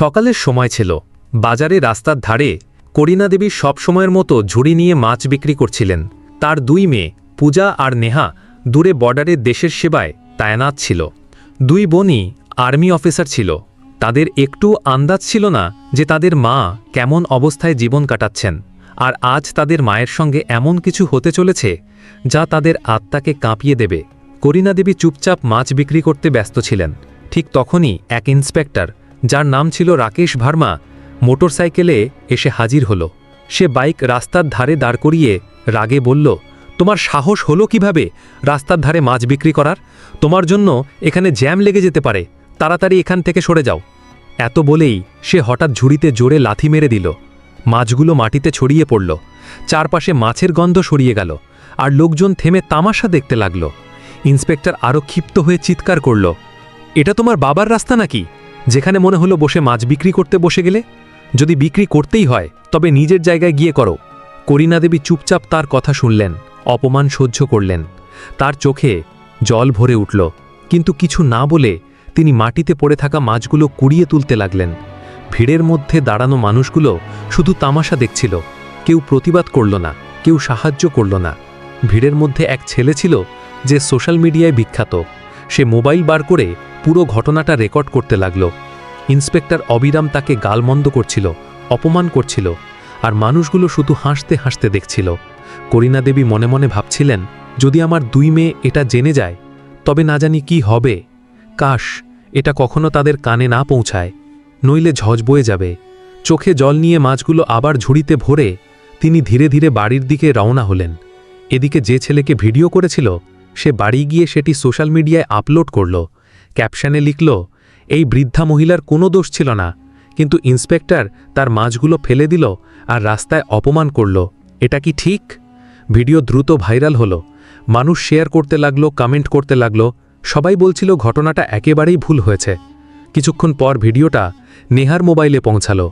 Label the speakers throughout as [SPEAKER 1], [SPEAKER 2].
[SPEAKER 1] সকালের সময় ছিল। বাজারে রাস্তার ধারে করিনা দেবী সবসময়ের মতো ঝুড়ি নিয়ে মাছ বিক্রি করছিলেন। তার দুই মেয়ে, পূজা আর নেহা, দূরে বর্ডারের দেশের সেবায় তায়নাত ছিল। দুই বোনই আর্মি অফিসার ছিল। তাদের একটু আন্দাজ ছিল না যে তাদের মা কেমন অবস্থায় জীবন কাটাচ্ছেন। আর আজ তাদের মায়ের সঙ্গে এমন কিছু হতে চলেছে যা তাদের আত্মাকে কাঁপিয়ে দেবে। করিনা দেবী চুপচাপ মাছ বিক্রি করতে ব্যস্ত ছিলেন। ঠিক তখনই এক ইন্সপেক্টর যার নাম ছিল রাকেশ ভার্মা, মোটরসাইকেলে এসে হাজির হলো। সে বাইক রাস্তার ধারে দাঁড় করিয়ে রাগে বলল, তোমার সাহস হলো কীভাবে রাস্তার ধারে মাছ বিক্রি করার? তোমার জন্য এখানে জ্যাম লেগে যেতে পারে। তাড়াতাড়ি এখান থেকে সরে যাও। এত বলেই সে হঠাৎ ঝুড়িতে জোরে লাথি মেরে দিল। মাছগুলো মাটিতে ছড়িয়ে পড়ল। চারপাশে মাছের গন্ধ সরিয়ে গেল আর লোকজন থেমে তামাশা দেখতে লাগল। ইন্সপেক্টর আরও ক্ষিপ্ত হয়ে চিৎকার করল, এটা তোমার বাবার রাস্তা নাকি? যেখানে মনে হলো বসে মাছ বিক্রি করতে বসে গেলে, যদি বিক্রি করতেই হয়, তবে নিজের জায়গায় গিয়ে করো। করিনা দেবী চুপচাপ তার কথা শুনলেন, অপমান সহ্য করলেন। তার চোখে জল ভরে উঠল, কিন্তু কিছু না বলে তিনি মাটিতে পড়ে থাকা মাছগুলো কুড়িয়ে তুলতে লাগলেন। ভিড়ের মধ্যে দাঁড়ানো মানুষগুলো শুধু তামাশা দেখছিল, কেউ প্রতিবাদ করল না, কেউ সাহায্য করল না। ভিড়ের মধ্যে এক ছেলে ছিল, যে সোশ্যাল মিডিয়ায় বিখ্যাত। সে মোবাইল বার করে পুরো ঘটনাটা রেকর্ড করতে লাগল। ইন্সপেক্টর অবিরাম তাকে গালমন্দ করছিল, অপমান করছিল, আর মানুষগুলো শুধু হাসতে হাসতে দেখছিল। করিনা দেবী মনে মনে ভাবছিলেন, যদি আমার দুই মেয়ে এটা জেনে যায়, তবে না জানি কি হবে। কাশ, এটা কখনো তাদের কানে না পৌঁছায়। নইলে ঝজ বয়ে যাবে। চোখে জল নিয়ে মাছগুলো আবার ঝুড়িতে ভরে তিনি ধীরে ধীরে বাড়ির দিকে রওনা হলেন। এদিকে যে ছেলেকে ভিডিও করেছিল, সে বাড়ি গিয়ে সেটি সোশ্যাল মিডিয়ায় আপলোড করল। ক্যাপশনে লিখল, এই বৃদ্ধা মহিলার কোনো দোষ ছিল না, কিন্তু ইন্সপেক্টর তার মাছগুলো ফেলে দিল আর রাস্তায় অপমান করল। এটা কি ঠিক? ভিডিও দ্রুত ভাইরাল হলো। মানুষ শেয়ার করতে লাগল, কমেন্ট করতে লাগল। সবাই বলছিল ঘটনাটা একেবারেই ভুল হয়েছে। কিছুক্ষণ পর ভিডিওটা নেহার মোবাইলে পৌঁছালো।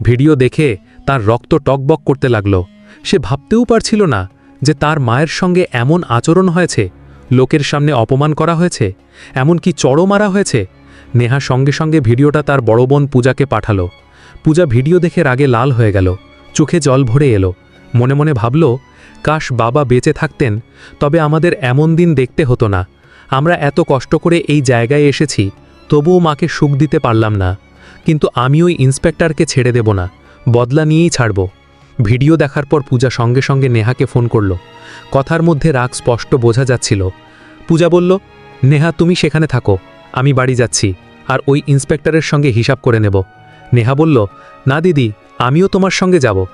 [SPEAKER 1] ভিডিও দেখে তার রক্ত টকবক করতে লাগল। সে ভাবতেও পারছিল না যে তার মায়ের সঙ্গে এমন আচরণ হয়েছে। লোকের সামনে অপমান করা হয়েছে? এমনকি চড়ো মারা হয়েছে? নেহা সঙ্গে সঙ্গে ভিডিওটা তার বড় বোন পূজাকে পাঠালো। পূজা ভিডিও দেখে রাগে লাল হয়ে গেল। চোখে জল ভরে এলো। মনে মনে ভাবল, কাশ বাবা বেঁচে থাকতেন, তবে আমাদের এমন দিন দেখতে হতো না। আমরা এত কষ্ট করে এই জায়গায় এসেছি, তবুও মাকে সুখ দিতে পারলাম না। কিন্তু আমি ওই ইন্সপেক্টরকে ছেড়ে দেব না। বদলা নিয়েই ছাড়ব। ভিডিও দেখার পর পূজা সঙ্গে সঙ্গে নেহাকে ফোন করল। কথার মধ্যে রাগ স্পষ্ট বোঝা যাচ্ছিল। পূজা বলল, নেহা, তুমি সেখানে থাকো, আমি বাড়ি যাচ্ছি, আর ওই ইন্সপেক্টরের সঙ্গে হিসাব করে নেব। নেহা বলল, না দিদি, আমিও তোমার সঙ্গে যাব।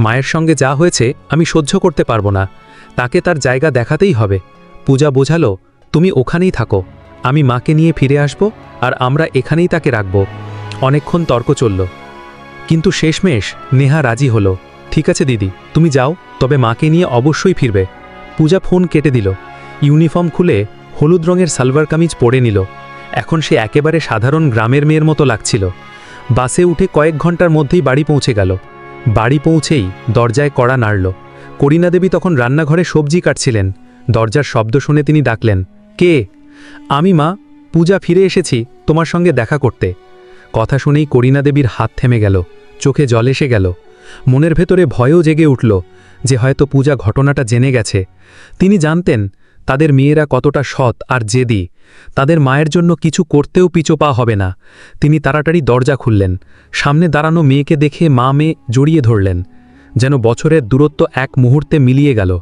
[SPEAKER 1] মায়ের সঙ্গে যা হয়েছে আমি সহ্য করতে পারব না, তাকে তার জায়গা দেখাতেই হবে। পূজা বোঝালো, তুমি ওখানেই থাকো, আমি মাকে নিয়ে ফিরে আসব, আর আমরা এখানেই তাকে রাখব। অনেকক্ষণ তর্ক চলল। কিন্তু শেষমেশ নেহা রাজি হলো। ঠিক আছে, দিদি। তুমি যাও, তবে মাকে নিয়ে অবশ্যই ফিরবে। পূজা ফোন কেটে দিল। ইউনিফর্ম খুলে হলুদ রঙের সালভার কামিজ পরে নিল। এখন সে একেবারে সাধারণ গ্রামের মেয়ের মতো লাগছিল। বাসে উঠে কয়েক ঘণ্টার মধ্যেই বাড়ি পৌঁছে গেল। বাড়ি পৌঁছেই দরজায় কড়া নাড়ল। করিনা দেবী তখন রান্নাঘরে সবজি কাটছিলেন। দরজার শব্দ শুনে তিনি ডাকলেন, কে? আমি, মা। পূজা, ফিরে এসেছি, তোমার সঙ্গে দেখা করতে। কথা শুনেই করিনা দেবীর হাত থেমে গেল। চোখে জল এসে গেল। মনের ভেতরে ভয়ও জেগে উঠল যে হয়তো পূজা ঘটনাটা জেনে গেছে। তিনি জানতেন, তাদের মেয়েরা কতটা সৎ আর জেদি। তাদের মায়ের জন্য কিছু করতেও পিছোপা হবে না। তিনি তাড়াতাড়ি দরজা খুললেন। সামনে দাঁড়ানো মেয়েকে দেখে মা মেয়ে জড়িয়ে ধরলেন। যেন বছরের দূরত্ব এক মুহূর্তে মিলিয়ে গেল।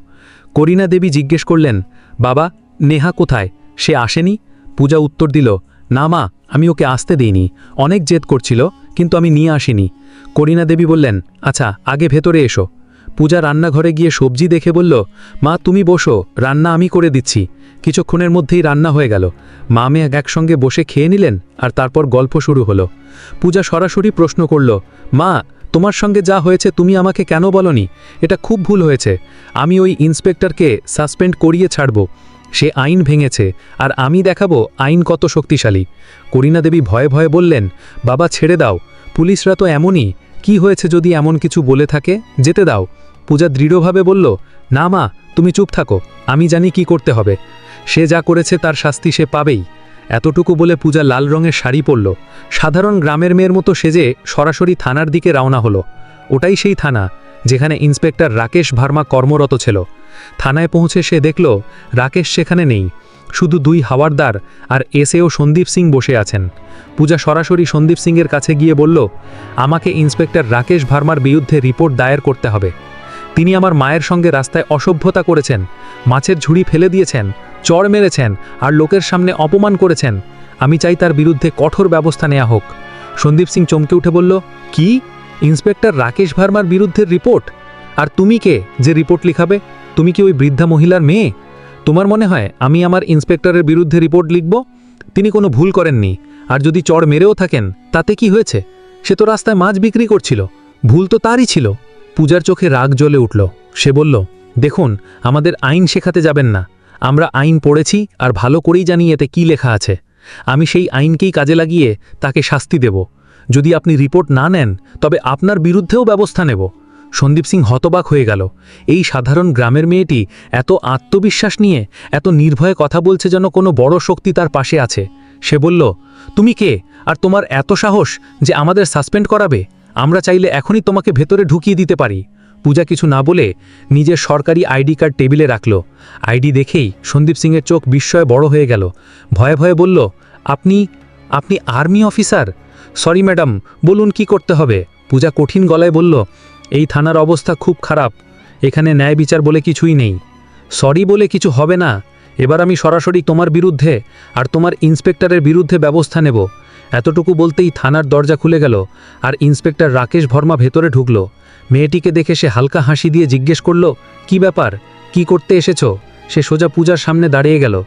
[SPEAKER 1] করিনা দেবী জিজ্ঞেস করলেন, বাবা, নেহা কোথায়? সে আসেনি? পূজা উত্তর দিল, না মা, আমি ওকে আসতে দিইনি। অনেক জেদ করছিল। কিন্তু আমি নিয়ে আসিনি। করিনা দেবী বললেন আচ্ছা আগে ভেতরে এসো। পূজা রান্নাঘরে গিয়ে সবজি দেখে বলল, মা, তুমি বসো, রান্না আমি করে দিচ্ছি। কিছুক্ষণের মধ্যেই রান্না হয়ে গেল। মা মেয়ে একসঙ্গে বসে খেয়ে নিলেন আর তারপর গল্প শুরু হলো। পূজা সরাসরি প্রশ্ন করল, মা, তোমার সঙ্গে যা হয়েছে তুমি আমাকে কেন বলনি? এটা খুব ভুল হয়েছে। আমি ওই ইন্সপেক্টরকে সাসপেন্ড করিয়ে ছাড়ব। সে আইন ভেঙেছে, আর আমি দেখাবো আইন কত শক্তিশালী। করিনা দেবী ভয়ে ভয়ে বললেন, বাবা, ছেড়ে দাও। পুলিশরা তো এমনই। কি হয়েছে যদি এমন কিছু বলে থাকে? যেতে দাও। পূজা দৃঢ়ভাবে বলল, না মা, তুমি চুপ থাকো। আমি জানি কি করতে হবে। সে যা করেছে তার শাস্তি সে পাবেই। এতটুকু বলে পূজা লাল রঙের শাড়ি পরল। সাধারণ গ্রামের মেয়ের মতো সেজে সরাসরি থানার দিকে রওনা হলো। ওটাই সেই থানা, যেখানে ইন্সপেক্টর রাকেশ ভার্মা কর্মরত ছিল। থানায় পৌঁছে সে দেখল, রাকেশ সেখানে নেই। শুধু দুই হাওয়ারদার আর এসএও সন্দীপ সিং বসে আছেন। পূজা সরাসরি সন্দীপ সিংয়ের কাছে গিয়ে বলল, আমাকে ইন্সপেক্টর রাকেশ ভার্মার বিরুদ্ধে রিপোর্ট দায়ের করতে হবে। তিনি আমার মায়ের সঙ্গে রাস্তায় অসভ্যতা করেছেন, মাছের ঝুড়ি ফেলে দিয়েছেন চড় মেরেছেন আর লোকের সামনে অপমান করেছেন। আমি চাই তার বিরুদ্ধে কঠোর ব্যবস্থা নেওয়া হোক। সন্দীপ সিং চমকে উঠে বলল, কি? ইন্সপেক্টর রাকেশ ভার্মার বিরুদ্ধে রিপোর্ট? আর তুমি কে যে রিপোর্ট লিখাবে? তুমি কি ওই বৃদ্ধা মহিলার মেয়ে? তোমার মনে হয় আমি আমার ইন্সপেক্টরের বিরুদ্ধে রিপোর্ট লিখব? তিনি কোনো ভুল করেননি। আর যদি চড় মেরেও থাকেন, তাতে কি হয়েছে? সে তো রাস্তায় মাছ বিক্রি করছিল। ভুল তো তারই ছিল। পূজার চোখে রাগ জ্বলে উঠল। সে বলল, দেখুন, আমাদের আইন শেখাতে যাবেন না। আমরা আইন পড়েছি আর ভালো করেই জানি এতে কী লেখা আছে। আমি সেই আইনকেই কাজে লাগিয়ে তাকে শাস্তি দেব। যদি আপনি রিপোর্ট না নেন, তবে আপনার বিরুদ্ধেও ব্যবস্থা নেব। সন্দীপ সিং হতবাক হয়ে গেল। এই সাধারণ গ্রামের মেয়েটি এত আত্মবিশ্বাস নিয়ে, এত নির্ভয়ে কথা বলছে যেন কোনো বড় শক্তি তার পাশে আছে। সে বলল, তুমি কে? আর তোমার এত সাহস যে আমাদের সাসপেন্ড করাবে? আমরা চাইলে এখনই তোমাকে ভেতরে ঢুকিয়ে দিতে পারি। পূজা কিছু না বলে নিজের সরকারি আইডি কার্ড টেবিলে রাখল। আইডি দেখেই সন্দীপ সিংয়ের চোখ বিস্ময়ে বড় হয়ে গেল। ভয়ে ভয়ে বলল, আপনি আপনি আর্মি অফিসার? সরি ম্যাডাম, বলুন কি করতে হবে? পূজা কঠিন গলায় বলল এই থানার অবস্থা খুব খারাপ। এখানে ন্যায় বিচার বলে কিছুই নেই। সরি বলে কিছু হবে না। এবার আমি সরাসরি তোমার বিরুদ্ধে আর তোমার ইন্সপেক্টরের বিরুদ্ধে ব্যবস্থা নেব। এতটুকু বলতেই থানার দরজা খুলে গেল আর ইন্সপেক্টর রাকেশ ভর্মা ভেতরে ঢুকল। মেয়েটিকে দেখে সে হালকা হাসি দিয়ে জিজ্ঞেস করল, কি ব্যাপার? কি করতে এসেছ? সে সোজা পূজার সামনে দাঁড়িয়ে গেল।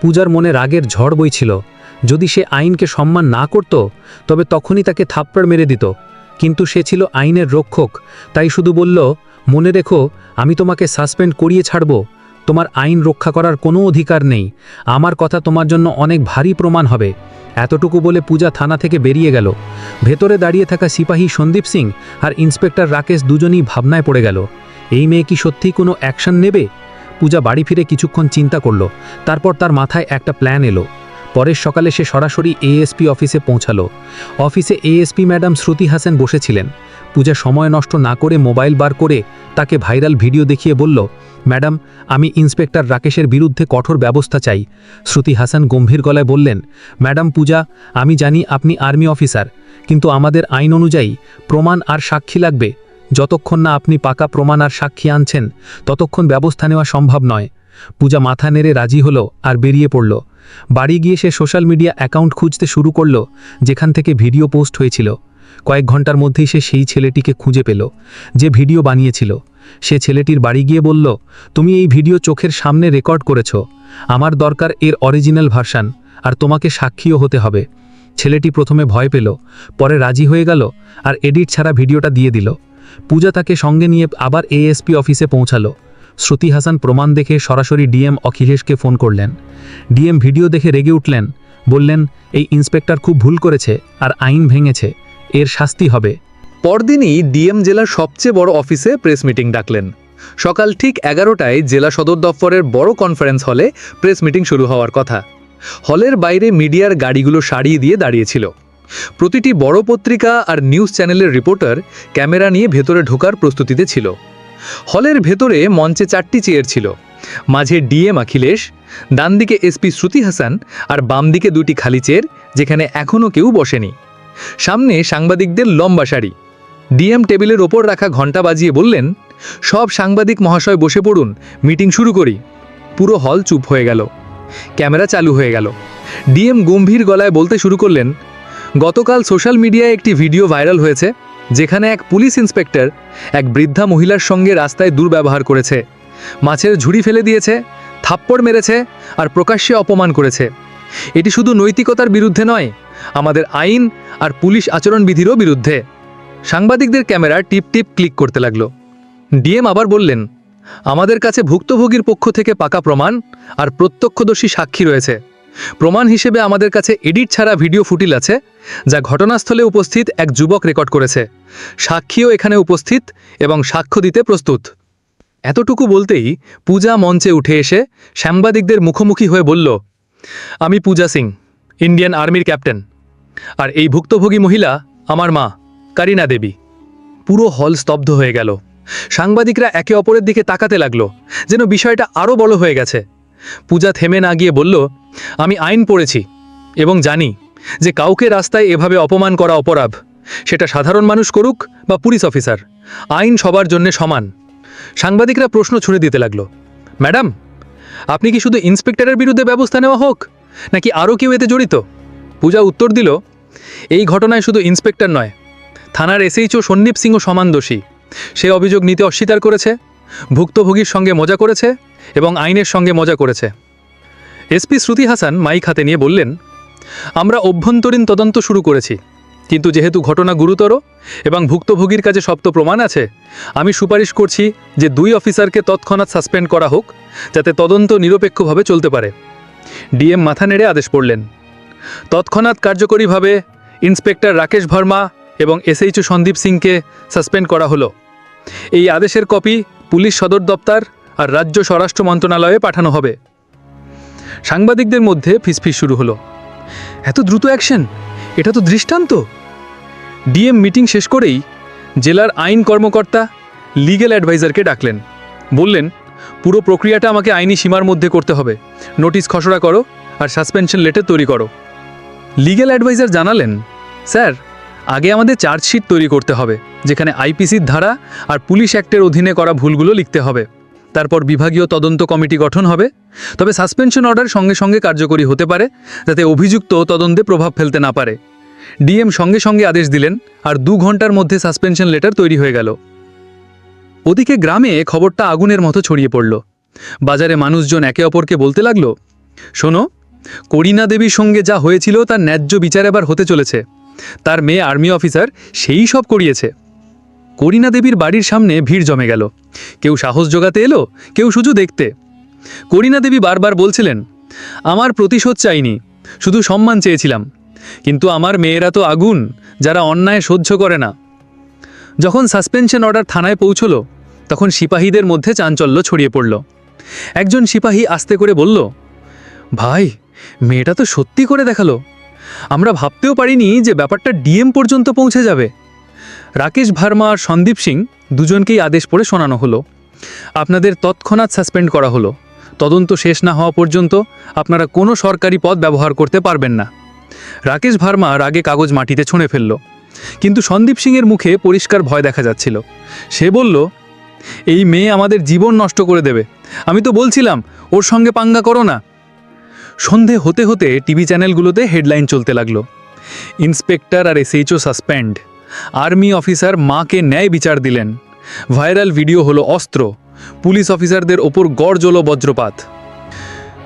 [SPEAKER 1] পূজার মনে রাগের ঝড় বইছিল। যদি সে আইনকে সম্মান না করত, তবে তখনই তাকে থাপ্পড় মেরে দিত। কিন্তু সে ছিল আইনের রক্ষক, তাই শুধু বলল, মনে রেখো, আমি তোমাকে সাসপেন্ড করিয়ে ছাড়ব। তোমার আইন রক্ষা করার কোনো অধিকার নেই। আমার কথা তোমার জন্য অনেক ভারী প্রমাণ হবে এতটুকু বলে পূজা থানা থেকে বেরিয়ে গেল। ভেতরে দাঁড়িয়ে থাকা সিপাহী সন্দীপ সিং আর ইন্সপেক্টর রাকেশ দুজনই ভাবনায় পড়ে গেল। এই মেয়ে কি সত্যিই কোনো অ্যাকশন নেবে? পূজা বাড়ি ফিরে কিছুক্ষণ চিন্তা করল। তারপর তার মাথায় একটা প্ল্যান এলো। পরের সকালে সে সরাসরি এএসপি অফিসে পৌঁছালো। অফিসে এএসপি ম্যাডাম শ্রুতি হাসান বসেছিলেন। পূজা সময় নষ্ট না করে মোবাইল বার করে তাকে ভাইরাল ভিডিও দেখিয়ে বলল, ম্যাডাম, আমি ইন্সপেক্টর রাকেশের বিরুদ্ধে কঠোর ব্যবস্থা চাই। শ্রুতি হাসান গম্ভীর গলায় বললেন, ম্যাডাম, পূজা, আমি জানি আপনি আর্মি অফিসার, কিন্তু আমাদের আইন অনুযায়ী প্রমাণ আর সাক্ষী লাগবে। যতক্ষণ না আপনি পাকা প্রমাণ আর সাক্ষী আনছেন, ততক্ষণ ব্যবস্থা নেওয়া সম্ভব নয়। পূজা মাথা নেড়ে রাজি হলো আর বেরিয়ে পড়ল। বাড়ি গিয়ে সে সোশ্যাল মিডিয়া অ্যাকাউন্ট খুঁজতে শুরু করল, যেখান থেকে ভিডিও পোস্ট হয়েছিল। কয়েক ঘণ্টার মধ্যেই সে সেই ছেলেটিকে খুঁজে পেল, যে ভিডিও বানিয়েছিল। সে ছেলেটির বাড়ি গিয়ে বলল, তুমি এই ভিডিও চোখের সামনে রেকর্ড করেছ। আমার দরকার এর অরিজিনাল ভার্সান, আর তোমাকে সাক্ষীও হতে হবে। ছেলেটি প্রথমে ভয় পেল, পরে রাজি হয়ে গেল, আর এডিট ছাড়া ভিডিওটা দিয়ে দিল। পূজা তাকে সঙ্গে নিয়ে আবার এএসপি অফিসে পৌঁছালো। শ্রুতি হাসান প্রমাণ দেখে সরাসরি ডিএম অখিলেশকে ফোন করলেন। ডিএম ভিডিও দেখে রেগে উঠলেন, বললেন, এই ইন্সপেক্টর খুব ভুল করেছে আর আইন ভেঙেছে, এর শাস্তি হবে।
[SPEAKER 2] পরদিনই ডিএম জেলার সবচেয়ে বড় অফিসে প্রেস মিটিং ডাকলেন। সকাল ঠিক এগারোটায় জেলা সদর দফতরের বড় কনফারেন্স হলে প্রেস মিটিং শুরু হওয়ার কথা। হলের বাইরে মিডিয়ার গাড়িগুলো সারিয়ে দিয়ে দাঁড়িয়েছিল। প্রতিটি বড় পত্রিকা আর নিউজ চ্যানেলের রিপোর্টার ক্যামেরা নিয়ে ভেতরে ঢোকার প্রস্তুতিতে ছিল। হলের ভেতরে মঞ্চে চারটি চেয়ার ছিল। মাঝে ডিএম অখিলেশ ডান দিকে এসপি শ্রুতি হাসান আর বাম দিকে দুটি খালি চেয়ার যেখানে এখনও কেউ বসেনি। সামনে সাংবাদিকদের লম্বা সারি ডিএম টেবিলের ওপর রাখা ঘণ্টা বাজিয়ে বললেন, সব সাংবাদিক মহাশয় বসে পড়ুন, মিটিং শুরু করি। পুরো হল চুপ হয়ে গেল। ক্যামেরা চালু হয়ে গেল। ডিএম গম্ভীর গলায় বলতে শুরু করলেন, গতকাল সোশ্যাল মিডিয়ায় একটি ভিডিও ভাইরাল হয়েছে। যেখানে এক পুলিশ ইন্সপেক্টর এক বৃদ্ধা মহিলার সঙ্গে রাস্তায় দুর্ব্যবহার করেছে। মাছের ঝুড়ি ফেলে দিয়েছে, থাপ্পড় মেরেছে আর প্রকাশ্যে অপমান করেছে। এটি শুধু নৈতিকতার বিরুদ্ধে নয়, আমাদের আইন আর পুলিশ আচরণবিধিরও বিরুদ্ধে। সাংবাদিকদের ক্যামেরা টিপ টিপ ক্লিক করতে লাগল। ডিএম আবার বললেন, আমাদের কাছে ভুক্তভোগীর পক্ষ থেকে পাকা প্রমাণ আর প্রত্যক্ষদর্শী সাক্ষী রয়েছে। প্রমাণ হিসেবে আমাদের কাছে এডিট ছাড়া ভিডিও ফুটিল আছে, যা ঘটনাস্থলে উপস্থিত এক যুবক রেকর্ড করেছে। সাক্ষীও এখানে উপস্থিত এবং সাক্ষ্য দিতে প্রস্তুত। এতটুকু বলতেই পূজা মঞ্চে উঠে এসে সাংবাদিকদের মুখোমুখি হয়ে বলল, আমি পূজা সিং, ইন্ডিয়ান আর্মির ক্যাপ্টেন। আর এই ভুক্তভোগী মহিলা আমার মা, কারিনা দেবী। পুরো হল স্তব্ধ হয়ে গেল। সাংবাদিকরা একে অপরের দিকে তাকাতে লাগল, যেন বিষয়টা আরও বড় হয়ে গেছে। পূজা থেমে না গিয়ে বলল, আমি আইন পড়েছি এবং জানি যে কাউকে রাস্তায় এভাবে অপমান করা অপরাধ। সেটা সাধারণ মানুষ করুক বা পুলিশ অফিসার, আইন সবার জন্য সমান। সাংবাদিকরা প্রশ্ন ছুড়ে দিতে লাগল, ম্যাডাম, আপনি কি শুধু ইন্সপেক্টরের বিরুদ্ধে ব্যবস্থা নেওয়া হোক, নাকি আরও কেউ এতে জড়িত? পূজা উত্তর দিল, এই ঘটনায় শুধু ইন্সপেক্টর নয়, থানার এসএইচও সন্দীপ সিংহ সমান দোষী। সে অভিযোগ নিতে অস্বীকার করেছে। ভুক্তভোগীর সঙ্গে মজা করেছে এবং আইনের সঙ্গে মজা করেছে। এসপি শ্রুতি হাসান মাইক হাতে নিয়ে বললেন, আমরা অভ্যন্তরীণ তদন্ত শুরু করেছি, কিন্তু যেহেতু ঘটনা গুরুতর এবং ভুক্তভোগীর কাছে শক্ত প্রমাণ আছে, আমি সুপারিশ করছি যে দুই অফিসারকে তৎক্ষণাৎ সাসপেন্ড করা হোক, যাতে তদন্ত নিরপেক্ষভাবে চলতে পারে। ডিএম মাথা নেড়ে আদেশ পড়লেন। তৎক্ষণাৎ কার্যকরীভাবে ইন্সপেক্টর রাকেশ ভার্মা এবং এসএইচও সন্দীপ সিংকে সাসপেন্ড করা হলো। এই আদেশের কপি পুলিশ সদর দপ্তর আর রাজ্য স্বরাষ্ট্র মন্ত্রণালয়ে পাঠানো হবে। সাংবাদিকদের মধ্যে ফিসফিস শুরু হলো। এত দ্রুত অ্যাকশন? এটা তো দৃষ্টান্ত। ডিএম মিটিং শেষ করেই জেলার আইন কর্মকর্তা, লিগ্যাল অ্যাডভাইজারকে ডাকলেন। বললেন, পুরো প্রক্রিয়াটা আমাকে আইনি সীমার মধ্যে করতে হবে। নোটিশ খসড়া করো আর সাসপেনশন লেটার তৈরি করো। লিগ্যাল অ্যাডভাইজার জানালেন, স্যার আগে আমাদের চার্জশিট তৈরি করতে হবে, যেখানে আইপিসির ধারা আর পুলিশ অ্যাক্টের অধীনে করা ভুলগুলো লিখতে হবে। তারপর বিভাগীয় তদন্ত কমিটি গঠন হবে। তবে সাসপেনশন অর্ডার সঙ্গে সঙ্গে কার্যকরী হতে পারে, যাতে অভিযুক্ত তদন্তে প্রভাব ফেলতে না পারে। ডিএম সঙ্গে সঙ্গে আদেশ দিলেন, আর দু ঘণ্টার মধ্যে সাসপেনশন লেটার তৈরি হয়ে গেল। ওদিকে গ্রামে খবরটা আগুনের মতো ছড়িয়ে পড়ল। বাজারে মানুষজন একে অপরকে বলতে লাগল, শোনো, করিনা দেবীর সঙ্গে যা হয়েছিল তার ন্যায্য বিচার এবার হতে চলেছে। তার মেয়ে আর্মি অফিসার সেই সব করিয়েছে। করিনা দেবীর বাড়ির সামনে ভিড় জমে গেল। কেউ সাহস জোগাতে এলো, কেউ শুধু দেখতে। করিনা দেবী বারবার বলছিলেন, আমার প্রতিশোধ চাইনি, শুধু সম্মান চেয়েছিলাম। কিন্তু আমার মেয়েরা তো আগুন, যারা অন্যায় সহ্য করে না। যখন সাসপেনশন অর্ডার থানায় পৌঁছলো, তখন সিপাহীদের মধ্যে চাঞ্চল্য ছড়িয়ে পড়ল। একজন সিপাহী আস্তে করে বলল, ভাই, মেয়েটা তো সত্যি করে দেখাল। আমরা ভাবতেও পারিনি যে ব্যাপারটা ডিএম পর্যন্ত পৌঁছে যাবে। রাকেশ ভার্মা আর সন্দীপ সিং দুজনকেই আদেশ পড়ে শোনানো হলো। আপনাদের তৎক্ষণাৎ সাসপেন্ড করা হলো। তদন্ত শেষ না হওয়া পর্যন্ত আপনারা কোনো সরকারি পদ ব্যবহার করতে পারবেন না। রাকেশ ভার্মা রাগে কাগজ মাটিতে ছুঁড়ে ফেলল। কিন্তু সন্দীপ সিংয়ের মুখে পরিষ্কার ভয় দেখা যাচ্ছিল। সে বলল, এই মেয়ে আমাদের জীবন নষ্ট করে দেবে। আমি তো বলছিলাম, ওর সঙ্গে পাঙ্গা করো না। সন্ধে হতে হতে টিভি চ্যানেলগুলোতে হেডলাইন চলতে লাগল। ইন্সপেক্টর আর এসএইচও সাসপেন্ড। আর্মি অফিসার মাকে ন্যায় বিচার দিলেন। ভাইরাল ভিডিও হলো অস্ত্র। পুলিশ অফিসারদের ওপর গড়জলো বজ্রপাত।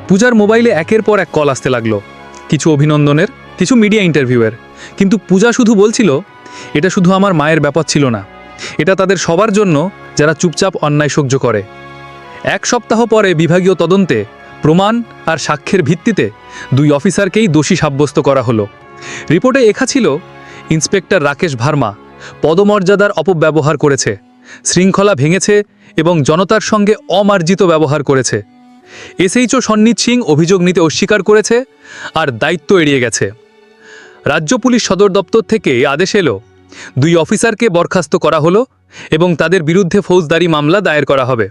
[SPEAKER 2] পূজার মোবাইলে একের পর এক কল আসতে লাগল। কিছু অভিনন্দনের, কিছু মিডিয়া ইন্টারভিউয়ের। কিন্তু পূজা শুধু বলছিল, এটা শুধু আমার মায়ের ব্যাপার ছিল না। এটা তাদের সবার জন্য যারা চুপচাপ অন্যায় সহ্য করে। এক সপ্তাহ পরে বিভাগীয় তদন্তে প্রমাণ আর সাক্ষ্যের ভিত্তিতে দুই অফিসারকেই দোষী সাব্যস্ত করা হলো। রিপোর্টে লেখা ছিল, ইন্সপেক্টর রাকেশ ভার্মা পদমর্যাদার অপব্যবহার করেছে, শৃঙ্খলা ভেঙেছে এবং জনতার সঙ্গে অমার্জিত ব্যবহার করেছে। এসএইচও সন্নিত সিং অভিযোগ নিতে অস্বীকার করেছে আর দায়িত্ব এড়িয়ে গেছে। রাজ্য পুলিশ সদর দপ্তর থেকে আদেশ এলো, দুই অফিসারকে বরখাস্ত করা হলো এবং তাদের বিরুদ্ধে ফৌজদারি মামলা দায়ের করা হবে।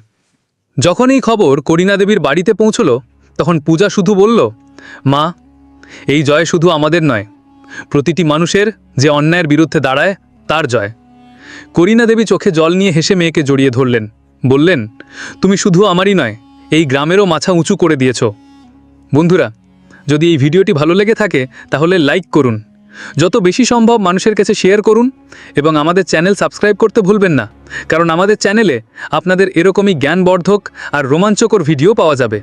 [SPEAKER 2] যখন এই খবর করিনা দেবীর বাড়িতে পৌঁছলো, তখন পূজা শুধু বলল, মা, এই জয় শুধু আমাদের নয়। প্রতিটি মানুষের যে অন্যায়ের বিরুদ্ধে দাঁড়ায়, তার জয়। করিনা দেবী চোখে জল নিয়ে হেসে মেয়েকে জড়িয়ে ধরলেন। বললেন, তুমি শুধু আমারই নয়, এই গ্রামেরও মাথা উঁচু করে দিয়েছ। বন্ধুরা, যদি এই ভিডিওটি ভালো লেগে থাকে, তাহলে লাইক করুন। যত বেশি সম্ভব মানুষের কাছে শেয়ার করুন এবং আমাদের চ্যানেল সাবস্ক্রাইব করতে ভুলবেন না, কারণ আমাদের চ্যানেলে আপনাদের এরকমই জ্ঞানবর্ধক আর রোমাঞ্চকর ভিডিও পাওয়া যাবে।